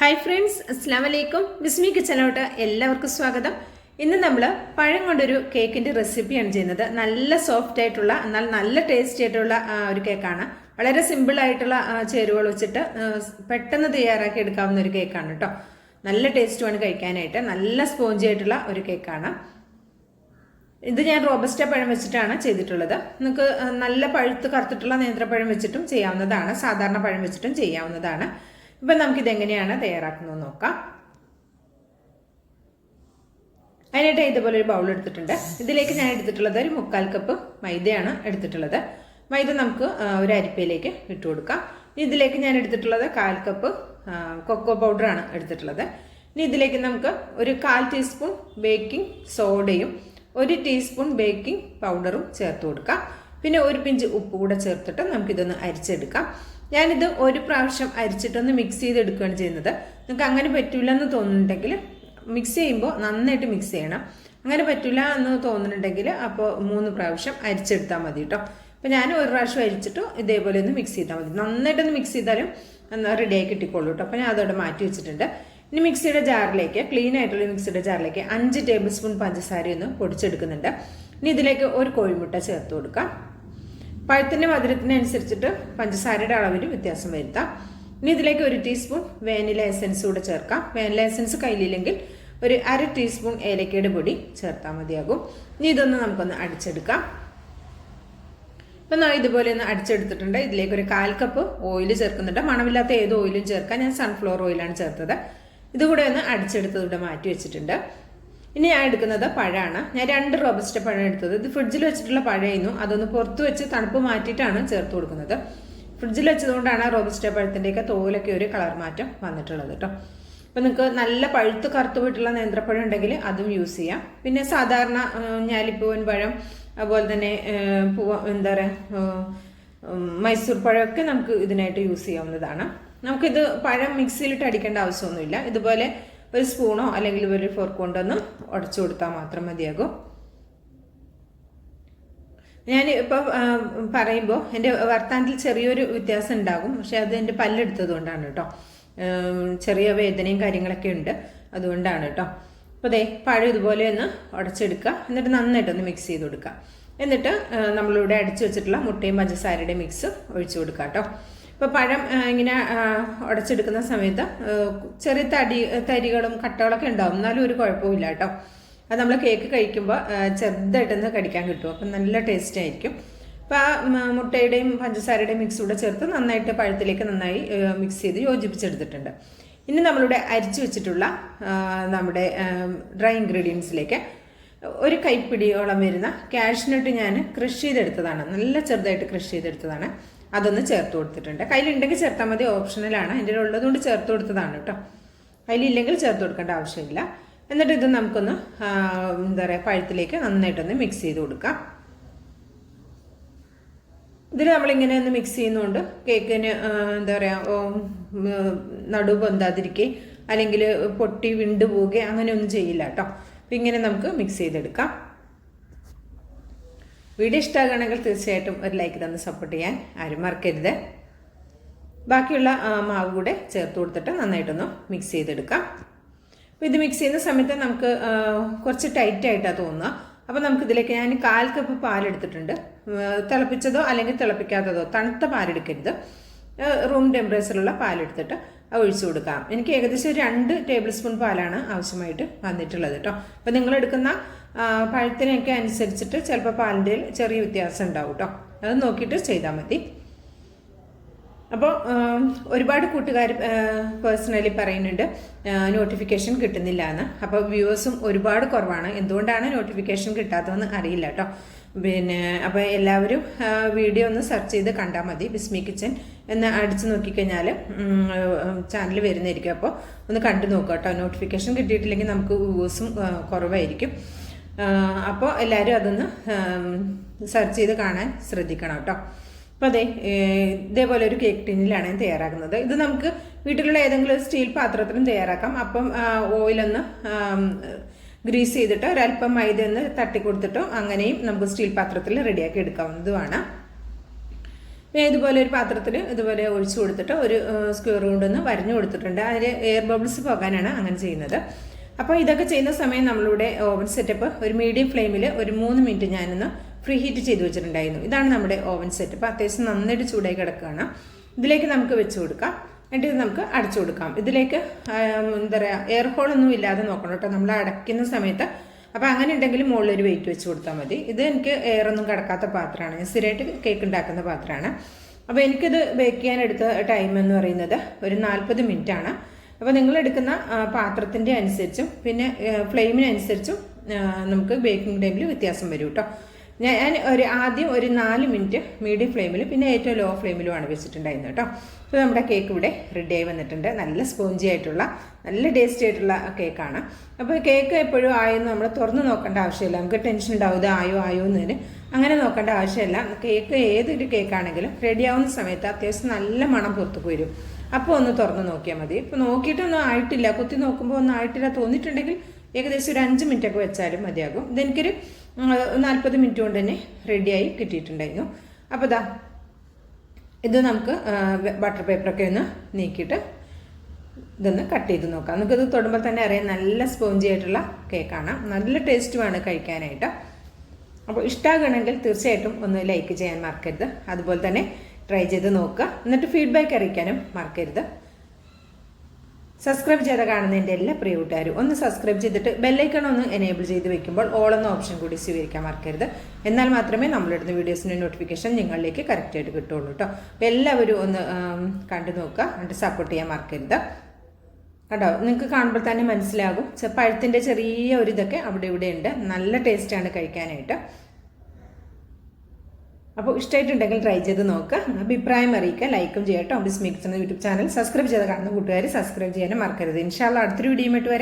Hi friends അസ്സാം വലൈക്കും ബിസ്മി കിച്ചനോട്ട് എല്ലാവർക്കും സ്വാഗതം. ഇന്ന് നമ്മൾ പഴം കൊണ്ടൊരു കേക്കിന്റെ റെസിപ്പിയാണ് ചെയ്യുന്നത്. നല്ല സോഫ്റ്റ് ആയിട്ടുള്ള എന്നാൽ നല്ല ടേസ്റ്റി ആയിട്ടുള്ള ഒരു കേക്കാണ്. വളരെ സിമ്പിളായിട്ടുള്ള ചേരുവകൾ വെച്ചിട്ട് പെട്ടെന്ന് തയ്യാറാക്കി എടുക്കാവുന്ന ഒരു കേക്കാണ് കേട്ടോ നല്ല ടേസ്റ്റുമാണ് കഴിക്കാനായിട്ട്. നല്ല സ്പോഞ്ചി ആയിട്ടുള്ള ഒരു കേക്കാണ്. ഇത് ഞാൻ റോബസ്റ്റ പഴം വെച്ചിട്ടാണ് ചെയ്തിട്ടുള്ളത്. നിങ്ങൾക്ക് നല്ല പഴുത്ത് കറുത്തിട്ടുള്ള നേന്ത്രപ്പഴം വെച്ചിട്ടും ചെയ്യാവുന്നതാണ്. സാധാരണ പഴം വെച്ചിട്ടും ചെയ്യാവുന്നതാണ്. ഇപ്പം നമുക്കിത് എങ്ങനെയാണ് തയ്യാറാക്കുന്നത് നോക്കാം. അതിനായിട്ട് ഇതുപോലെ ഒരു ബൗൾ എടുത്തിട്ടുണ്ട്. ഇതിലേക്ക് ഞാൻ എടുത്തിട്ടുള്ളത് ഒരു മുക്കാൽ കപ്പ് മൈദയാണ് എടുത്തിട്ടുള്ളത്. മൈദ നമുക്ക് ഒരു അരിപ്പയിലേക്ക് ഇട്ട് കൊടുക്കാം. ഇതിലേക്ക് ഞാൻ എടുത്തിട്ടുള്ളത് കാൽ കപ്പ് കൊക്കോ പൗഡറാണ് എടുത്തിട്ടുള്ളത്. ഇനി ഇതിലേക്ക് നമുക്ക് ഒരു കാൽ ടീസ്പൂൺ ബേക്കിംഗ് സോഡയും ഒരു ടീസ്പൂൺ ബേക്കിംഗ് പൗഡറും ചേർത്ത് കൊടുക്കാം. പിന്നെ ഒരു പിഞ്ച് ഉപ്പ് കൂടെ ചേർത്തിട്ട് നമുക്കിതൊന്ന് അരിച്ചെടുക്കാം. ഞാനിത് ഒരു പ്രാവശ്യം അരിച്ചിട്ടൊന്ന് മിക്സ് ചെയ്തെടുക്കുകയാണ് ചെയ്യുന്നത്. നിങ്ങൾക്ക് അങ്ങനെ പറ്റില്ല എന്ന് തോന്നുന്നുണ്ടെങ്കിൽ മിക്സ് ചെയ്യുമ്പോൾ നന്നായിട്ട് മിക്സ് ചെയ്യണം. അങ്ങനെ പറ്റില്ല എന്ന് തോന്നുന്നുണ്ടെങ്കിൽ അപ്പോൾ മൂന്ന് പ്രാവശ്യം അരിച്ചെടുത്താൽ മതി കേട്ടോ അപ്പോൾ ഞാൻ ഒരു പ്രാവശ്യം അരിച്ചിട്ട് ഇതേപോലെ ഒന്ന് മിക്സ് ചെയ്താൽ മതി. നന്നായിട്ടൊന്ന് മിക്സ് ചെയ്താലും റെഡിയായി കിട്ടിക്കോളൂ കേട്ടോ അപ്പോൾ ഞാൻ അതോടെ മാറ്റി വെച്ചിട്ടുണ്ട്. ഇനി മിക്സിയുടെ ജാറിലേക്ക് ക്ലീൻ ആയിട്ടുള്ള മിക്സിയുടെ ജാറിലേക്ക് അഞ്ച് ടേബിൾ സ്പൂൺ പഞ്ചസാരയൊന്ന് പൊടിച്ചെടുക്കുന്നുണ്ട്. ഇനി ഇതിലേക്ക് ഒരു കോഴിമുട്ട ചേർത്ത് കൊടുക്കാം. പഴത്തിന്റെ മധുരത്തിനനുസരിച്ചിട്ട് പഞ്ചസാരയുടെ അളവിൽ വ്യത്യാസം വരുത്താം. ഇനി ഇതിലേക്ക് ഒരു ടീസ്പൂൺ വേനില എസൻസ് കൂടെ ചേർക്കാം. വേനില എസൻസ് കയ്യിലില്ലെങ്കിൽ ഒരു അര ടീസ്പൂൺ ഏലക്കയുടെ പൊടി ചേർത്താൽ മതിയാകും. ഇനി ഇതൊന്ന് നമുക്കൊന്ന് അടിച്ചെടുക്കാം. ഇപ്പം ഞാൻ ഇതുപോലെ ഒന്ന് അടിച്ചെടുത്തിട്ടുണ്ട്. ഇതിലേക്ക് ഒരു കാൽ കപ്പ് ഓയിൽ ചേർക്കുന്നുണ്ട്. മണമില്ലാത്ത ഏത് ഓയിലും ചേർക്കാം. ഞാൻ സൺഫ്ലവർ ഓയിലാണ് ചേർത്തത്. ഇതുകൂടെ ഒന്ന് അടിച്ചെടുത്തത് ഇവിടെ മാറ്റി വെച്ചിട്ടുണ്ട്. ഇനി ഞാൻ എടുക്കുന്നത് പഴമാണ് ഞാൻ രണ്ട് റോബസ്റ്റ് പഴം എടുത്തത്. ഇത് ഫ്രിഡ്ജിൽ വെച്ചിട്ടുള്ള പഴമായിരുന്നു. അതൊന്ന് പുറത്ത് വെച്ച് തണുപ്പ് മാറ്റിയിട്ടാണ് ചേർത്ത് കൊടുക്കുന്നത്. ഫ്രിഡ്ജിൽ വെച്ചതുകൊണ്ടാണ് റോബസ്റ്റ പഴത്തിന്റെയൊക്കെ തോലൊക്കെ ഒരു കളർ മാറ്റം വന്നിട്ടുള്ളത് കേട്ടോ അപ്പോൾ നിങ്ങൾക്ക് നല്ല പഴുത്ത് കറുത്ത് പോയിട്ടുള്ള നേന്ത്രപ്പഴം ഉണ്ടെങ്കിൽ അതും യൂസ് ചെയ്യാം. പിന്നെ സാധാരണ ഞാലിപ്പൂവൻ പഴം അതുപോലെ തന്നെ പൂവ എന്താ പറയുക മൈസൂർ പഴമൊക്കെ നമുക്ക് ഇതിനായിട്ട് യൂസ് ചെയ്യാവുന്നതാണ്. നമുക്കിത് പഴം മിക്സിയിലിട്ട് അടിക്കേണ്ട ആവശ്യമൊന്നുമില്ല. ഇതുപോലെ ഒരു സ്പൂണോ അല്ലെങ്കിൽ ഒരു ഫോർക്ക് കൊണ്ടൊന്ന് ഉടച്ചു കൊടുത്താൽ മാത്രം മതിയാകും. ഞാൻ ഇപ്പോൾ പറയുമ്പോൾ എന്റെ വർത്താനത്തിൽ ചെറിയൊരു വ്യത്യാസം ഉണ്ടാകും. പക്ഷെ അത് എന്റെ പല്ലെടുത്തത് കൊണ്ടാണ് കേട്ടോ ചെറിയ വേദനയും കാര്യങ്ങളൊക്കെ ഉണ്ട്. അതുകൊണ്ടാണ് കേട്ടോ. അപ്പോൾ ദേ പഴം ഇതുപോലെ ഒന്ന് ഉടച്ചെടുക്കുക. എന്നിട്ട് നന്നായിട്ട് ഒന്ന് മിക്സ് ചെയ്ത് കൊടുക്കുക. എന്നിട്ട് നമ്മളിവിടെ അടിച്ചു വെച്ചിട്ടുള്ള മുട്ടയും പഞ്ചസാരയുടെയും മിക്സ് ഒഴിച്ചു കൊടുക്കുക കേട്ടോ. ഇപ്പോൾ പഴം ഇങ്ങനെ ഉടച്ചെടുക്കുന്ന സമയത്ത് ചെറിയ തടി തരികളും കട്ടകളൊക്കെ ഉണ്ടാവും. എന്നാലും ഒരു കുഴപ്പമില്ല കേട്ടോ. അത് നമ്മൾ കേക്ക് കഴിക്കുമ്പോൾ ചെറുതായിട്ടൊന്ന് കടിക്കാൻ കിട്ടും. അപ്പം നല്ല ടേസ്റ്റ് ആയിരിക്കും. അപ്പോൾ ആ മുട്ടയുടെയും പഞ്ചസാരയുടെയും മിക്സ് കൂടെ ചേർത്ത് നന്നായിട്ട് പഴത്തിലേക്ക് നന്നായി മിക്സ് ചെയ്ത് യോജിപ്പിച്ചെടുത്തിട്ടുണ്ട്. ഇനി നമ്മളിവിടെ അരിച്ചു വെച്ചിട്ടുള്ള നമ്മുടെ ഡ്രൈ ഇൻഗ്രീഡിയൻസിലേക്ക് ഒരു കൈപ്പിടിയോളം വരുന്ന കാഷ്നട്ട് ഞാൻ ക്രഷ് ചെയ്തെടുത്തതാണ്. നല്ല ചെറുതായിട്ട് ക്രഷ് ചെയ്തെടുത്തതാണ്. അതൊന്ന് ചേർത്ത് കൊടുത്തിട്ടുണ്ട്. കയ്യിലുണ്ടെങ്കിൽ ചേർത്താൽ മതി ഓപ്ഷണലാണ് അതിന്റെ ഉള്ളതുകൊണ്ട് ചേർത്ത് കൊടുത്തതാണ് കേട്ടോ. കയ്യിലില്ലെങ്കിൽ ചേർത്ത് കൊടുക്കേണ്ട ആവശ്യമില്ല. എന്നിട്ട് ഇത് നമുക്കൊന്ന് എന്താ പറയുക പഴത്തിലേക്ക് നന്നായിട്ടൊന്ന് മിക്സ് ചെയ്ത് കൊടുക്കാം. ഇതിൽ നമ്മളിങ്ങനെ ഒന്ന് മിക്സ് ചെയ്യുന്നതുകൊണ്ട് കേക്കിന് എന്താ പറയുക നടു പൊന്താതിരിക്കുക അല്ലെങ്കിൽ പൊട്ടി വിണ്ടു പോവുക അങ്ങനെയൊന്നും ചെയ്യില്ല കേട്ടോ. അപ്പം ഇങ്ങനെ നമുക്ക് മിക്സ് ചെയ്തെടുക്കാം. വീഡിയോ ഇഷ്ടമാകണമെങ്കിൽ തീർച്ചയായിട്ടും ഒരു ലൈക്ക് തന്ന് സപ്പോർട്ട് ചെയ്യാൻ ആരും മറക്കരുത്. ബാക്കിയുള്ള മാവ് കൂടെ ചേർത്ത് കൊടുത്തിട്ട് നന്നായിട്ടൊന്ന് മിക്സ് ചെയ്തെടുക്കാം. അപ്പോൾ ഇത് മിക്സ് ചെയ്യുന്ന സമയത്ത് നമുക്ക് കുറച്ച് ടൈറ്റ് ആയിട്ടാണ് തോന്നുക. അപ്പോൾ നമുക്കിതിലേക്ക് ഞാൻ കാൽ കപ്പ് പാലെടുത്തിട്ടുണ്ട്. തിളപ്പിച്ചതോ അല്ലെങ്കിൽ തിളപ്പിക്കാത്തതോ തണുത്ത പാലെടുക്കരുത്. റൂം ടെമ്പറേച്ചറുള്ള പാലെടുത്തിട്ട് ഒഴിച്ചു കൊടുക്കാം. എനിക്ക് ഏകദേശം രണ്ട് ടേബിൾ സ്പൂൺ പാലാണ് ആവശ്യമായിട്ട് വന്നിട്ടുള്ളത് കേട്ടോ. അപ്പോൾ നിങ്ങൾ എടുക്കുന്ന പഴത്തിനൊക്കെ അനുസരിച്ചിട്ട് ചിലപ്പോൾ പാലിന്റെ ചെറിയ വ്യത്യാസം ഉണ്ടാവും കേട്ടോ അത് നോക്കിയിട്ട് ചെയ്താൽ മതി. അപ്പോൾ ഒരുപാട് കൂട്ടുകാർ പേഴ്സണലി പറയുന്നുണ്ട് നോട്ടിഫിക്കേഷൻ കിട്ടുന്നില്ല എന്ന്. അപ്പോൾ വ്യൂവേഴ്സും ഒരുപാട് കുറവാണ്. എന്തുകൊണ്ടാണ് നോട്ടിഫിക്കേഷൻ കിട്ടാത്തതെന്ന് അറിയില്ല കേട്ടോ പിന്നെ അപ്പോൾ എല്ലാവരും വീഡിയോ ഒന്ന് സെർച്ച് ചെയ്ത് കണ്ടാൽ മതി ബിസ്മി കിച്ചൻ എന്ന് അടിച്ച് നോക്കിക്കഴിഞ്ഞാൽ ചാനൽ വരുന്നതായിരിക്കും. അപ്പോൾ ഒന്ന് കണ്ടു നോക്കാം കേട്ടോ നോട്ടിഫിക്കേഷൻ കിട്ടിയിട്ടില്ലെങ്കിൽ നമുക്ക് വ്യൂവേഴ്സും കുറവായിരിക്കും. അപ്പോൾ എല്ലാവരും അതൊന്ന് സെർച്ച് ചെയ്ത് കാണാൻ ശ്രദ്ധിക്കണം കേട്ടോ. അപ്പോൾ അതെ ഇതേപോലെ ഒരു കേക്ക് ടിന്നിലാണ് ഞാൻ തയ്യാറാക്കുന്നത്. ഇത് നമുക്ക് വീട്ടിലുള്ള ഏതെങ്കിലും ഒരു സ്റ്റീൽ പാത്രത്തിലും തയ്യാറാക്കാം. അപ്പം ഓയിലൊന്ന് ഗ്രീസ് ചെയ്തിട്ട് ഒരല്പം മൈദ ഒന്ന് തട്ടി കൊടുത്തിട്ടോ അങ്ങനെയും നമുക്ക് സ്റ്റീൽ പാത്രത്തിൽ റെഡിയാക്കി എടുക്കാവുന്നതുമാണ്. ഇതുപോലെ ഒരു പാത്രത്തിൽ ഇതുപോലെ ഒഴിച്ചു കൊടുത്തിട്ട് ഒരു സ്ക്വയർ കൊണ്ടൊന്ന് വരഞ്ഞു കൊടുത്തിട്ടുണ്ട്. അതിൽ എയർ ബബിൾസ് പോകാനാണ് അങ്ങനെ ചെയ്യുന്നത്. അപ്പോൾ ഇതൊക്കെ ചെയ്യുന്ന സമയം നമ്മളിവിടെ ഓവൻ സെറ്റപ്പ് ഒരു മീഡിയം ഫ്ലെയിമിൽ ഒരു മൂന്ന് മിനിറ്റ് ഞാനൊന്ന് ഫ്രീ ഹീറ്റ് ചെയ്ത് വെച്ചിട്ടുണ്ടായിരുന്നു. ഇതാണ് നമ്മുടെ ഓവൻ സെറ്റപ്പ് അത്യാവശ്യം നന്നായിട്ട് ചൂടായി കിടക്കുകയാണ്. ഇതിലേക്ക് നമുക്ക് വെച്ച് കൊടുക്കാം. എന്നിട്ട് ഇത് നമുക്ക് അടച്ചു കൊടുക്കാം. ഇതിലേക്ക് എന്താ പറയുക എയർ ഒന്നും ഇല്ലാതെ നോക്കണം കേട്ടോ. നമ്മൾ അടയ്ക്കുന്ന സമയത്ത്. അപ്പോൾ അങ്ങനെ ഉണ്ടെങ്കിൽ മുകളിൽ ഒരു വെയിറ്റ് വെച്ച് കൊടുത്താൽ മതി. ഇത് എനിക്ക് എയർ ഒന്നും കിടക്കാത്ത പാത്രമാണ്. ഞാൻ സ്ഥിരമായിട്ട് കേക്ക് ഉണ്ടാക്കുന്ന പാത്രമാണ്. അപ്പോൾ എനിക്കിത് ബേക്ക് ചെയ്യാൻ എടുത്ത ടൈം എന്ന് പറയുന്നത് ഒരു നാൽപ്പത് മിനിറ്റ് ആണ്. അപ്പോൾ നിങ്ങൾ എടുക്കുന്ന പാത്രത്തിന്റെ അനുസരിച്ചും പിന്നെ ഫ്ലെയിമിനനുസരിച്ചും നമുക്ക് ബേക്കിംഗ് ടൈമിൽ വ്യത്യാസം വരും കേട്ടോ ഞാൻ ഒരു ആദ്യം ഒരു നാല് മിനിറ്റ് മീഡിയം ഫ്ലെയിമിൽ പിന്നെ ഏറ്റവും ലോ ഫ്ലെയിമിലുമാണ് വെച്ചിട്ടുണ്ടായിരുന്നത് കേട്ടോ അപ്പോൾ നമ്മുടെ കേക്ക് ഇവിടെ റെഡി ആയി വന്നിട്ടുണ്ട്. നല്ല സ്പോഞ്ചി ആയിട്ടുള്ള നല്ല ടേസ്റ്റി ആയിട്ടുള്ള കേക്കാണ് അപ്പോൾ കേക്ക് എപ്പോഴും ആയെന്ന് നമ്മൾ തുറന്ന് നോക്കേണ്ട ആവശ്യമില്ല. നമുക്ക് ടെൻഷൻ ഉണ്ടാവും. ഇത് ആയോ ആയോ എന്നതിന് അങ്ങനെ നോക്കേണ്ട ആവശ്യമില്ല. കേക്ക് ഏതൊരു കേക്കാണെങ്കിലും റെഡി ആവുന്ന സമയത്ത് അത്യാവശ്യം നല്ല മണം പുറത്തു വരും. അപ്പോൾ ഒന്ന് തുറന്ന് നോക്കിയാൽ മതി. ഇപ്പോൾ നോക്കിയിട്ടൊന്നും ആയിട്ടില്ല. കുത്തി നോക്കുമ്പോൾ ഒന്നും ആയിട്ടില്ല തോന്നിയിട്ടുണ്ടെങ്കിൽ ഏകദേശം ഒരു അഞ്ച് മിനിറ്റ് ഒക്കെ വെച്ചാലും മതിയാകും. ഇതെനിക്കൊരു നാൽപ്പത് മിനിറ്റ് കൊണ്ട് തന്നെ റെഡിയായി കിട്ടിയിട്ടുണ്ടായിരുന്നു. അപ്പോൾ ഇതാ ഇത് നമുക്ക് ബട്ടർ പേപ്പറൊക്കെ ഒന്ന് നീക്കിയിട്ട് ഇതൊന്ന് കട്ട് ചെയ്ത് നോക്കാം. നമുക്കിത് തൊടുമ്പോൾ തന്നെ അറിയാം നല്ല സ്പോഞ്ചി ആയിട്ടുള്ള കേക്കാണ് നല്ല ടേസ്റ്റുമാണ് കഴിക്കാനായിട്ട്. അപ്പോൾ ഇഷ്ടമാകണമെങ്കിൽ തീർച്ചയായിട്ടും ഒന്ന് ലൈക്ക് ചെയ്യാൻ മറക്കരുത്. അതുപോലെ തന്നെ ട്രൈ ചെയ്ത് നോക്കുക. എന്നിട്ട് ഫീഡ്ബാക്ക് അറിയിക്കാനും മറക്കരുത്. സബ്സ്ക്രൈബ് ചെയ്ത് കാണുന്ന എന്റെ എല്ലാ പ്രിയ കൂട്ടുകാരും ഒന്ന് സബ്സ്ക്രൈബ് ചെയ്തിട്ട് ബെല്ലൈക്കൺ ഒന്ന് എനേബിൾ ചെയ്ത് വെക്കുമ്പോൾ ഓൾ എന്ന ഓപ്ഷൻ കൂടി സ്വീകരിക്കാൻ മറക്കരുത്. എന്നാൽ മാത്രമേ നമ്മളിടുന്ന വീഡിയോസിന്റെ നോട്ടിഫിക്കേഷൻ നിങ്ങളിലേക്ക് കറക്റ്റായിട്ട് കിട്ടുള്ളൂ കേട്ടോ അപ്പോൾ എല്ലാവരും ഒന്ന് കണ്ടു നോക്കുക. എന്നിട്ട് സപ്പോർട്ട് ചെയ്യാൻ മറക്കരുത്. കേട്ടോ നിങ്ങൾക്ക് കാണുമ്പോൾ തന്നെ മനസ്സിലാകും. പഴത്തിന്റെ ചെറിയ ഒരു ഇതൊക്കെ അവിടെ ഇവിടെ ഉണ്ട്. നല്ല ടേസ്റ്റാണ് കഴിക്കാനായിട്ട്. അപ്പോൾ ഇഷ്ടമായിട്ടുണ്ടെങ്കിൽ ട്രൈ ചെയ്ത് നോക്കുക അഭിപ്രായം അറിയിക്കുക ലൈക്കും ചെയ്യട്ടോ ബിസ്മിക്സ് എന്ന യൂട്യൂബ് ചാനൽ സബ്സ്ക്രൈബ് ചെയ്ത് കാണുന്ന കൂട്ടുകാർ സബ്സ്ക്രൈബ് ചെയ്യാനും മറക്കരുത്. ഇൻഷാല്ല അടുത്തൊരു വീഡിയോ വരെ.